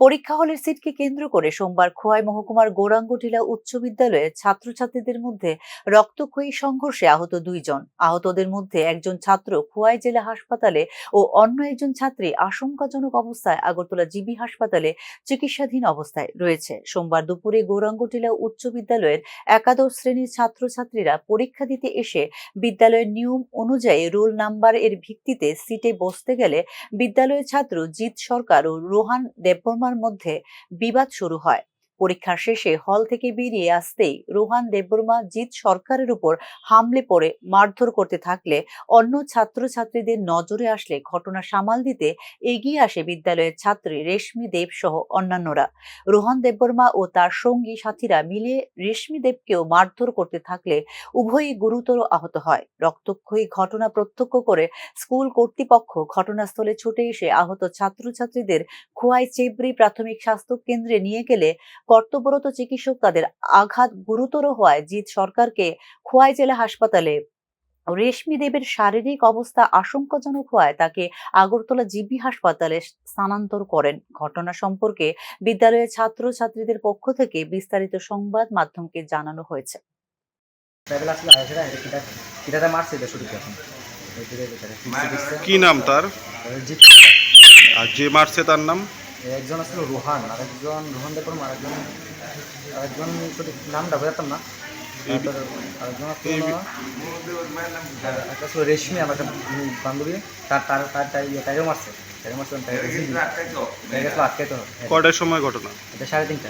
পরীক্ষা হলের সিটকে কেন্দ্র করে সোমবার খোয়াই মহকুমার গৌরাঙ্গটিলা উচ্চ বিদ্যালয়ে ছাত্রছাত্রীদের মধ্যে রক্তক্ষয়ী সংঘর্ষে আহত দুইজন। আহতদের মধ্যে একজন ছাত্র খোয়াই জেলা হাসপাতালে ও অন্য একজন ছাত্রী আশঙ্কাজনক অবস্থায় আগরতলা জিবি হাসপাতালে চিকিৎসাধীন অবস্থায় রয়েছে। সোমবার দুপুরে গৌরাঙ্গটিলা উচ্চ বিদ্যালয়ের একাদশ শ্রেণির ছাত্রছাত্রীরা পরীক্ষা দিতে এসে বিদ্যালয়ের নিয়ম অনুযায়ী রোল নাম্বার এর ভিত্তিতে সিটে বসতে গেলে বিদ্যালয়ের ছাত্র জিৎ সরকার ও রোহান দেববর্মার মধ্যে বিবাদ শুরু হয়। পরীক্ষার শেষে হল থেকে বেরিয়ে আসতেই রোহান দেববর্মা জিৎ সরকারের উপর হামলে পড়ে, মারধর করতে থাকলে অন্য ছাত্রছাত্রীদের নজরে আসলে ঘটনা সামাল দিতে এগিয়ে আসে বিদ্যালয়ের ছাত্রী রেশমি দেব সহ অন্যান্যরা। রোহন দেববর্মা ও তার সঙ্গী সাথীরা মিলে রেশমি দেবকেও মারধর করতে থাকলে উভয়ই গুরুতর আহত হয়। রক্তক্ষয়ী ঘটনা প্রত্যক্ষ করে স্কুল কর্তৃপক্ষ ঘটনাস্থলে ছুটে এসে আহত ছাত্রছাত্রীদের খোয়াই চেবরি প্রাথমিক স্বাস্থ্য কেন্দ্রে নিয়ে গেলে কর্তব্যরত চিকিৎসক তাদের আঘাত গুরুতর হওয়ায় জিৎ সরকারকে খোয়াই জেলা হাসপাতালে রেশমি দেবের শারীরিক অবস্থা আশঙ্কাজনক হওয়ায় তাকে আগরতলা জিবি হাসপাতালে স্থানান্তর করেন। ঘটনা সম্পর্কে বিদ্যালয়ের ছাত্রছাত্রীদের পক্ষ থেকে বিস্তারিত সংবাদ মাধ্যমকে জানানো হয়েছে। কি নাম তার? আর যে মারছে তার নাম? একজন আসলে রোহান আরেকজন রোহান দেখুন আরেকজন আরেকজন সঠিক নামটা বোঝাতাম না। আরেকজন একটা ছিল রেশমি আমার একটা বান্ধবী তার তার তার তাই ইয়ে তাইও মারছে। তাইও মারছে তাই তাই আটকাইতে। হবে কয়টার সময় ঘটনা? এটা সাড়ে তিনটা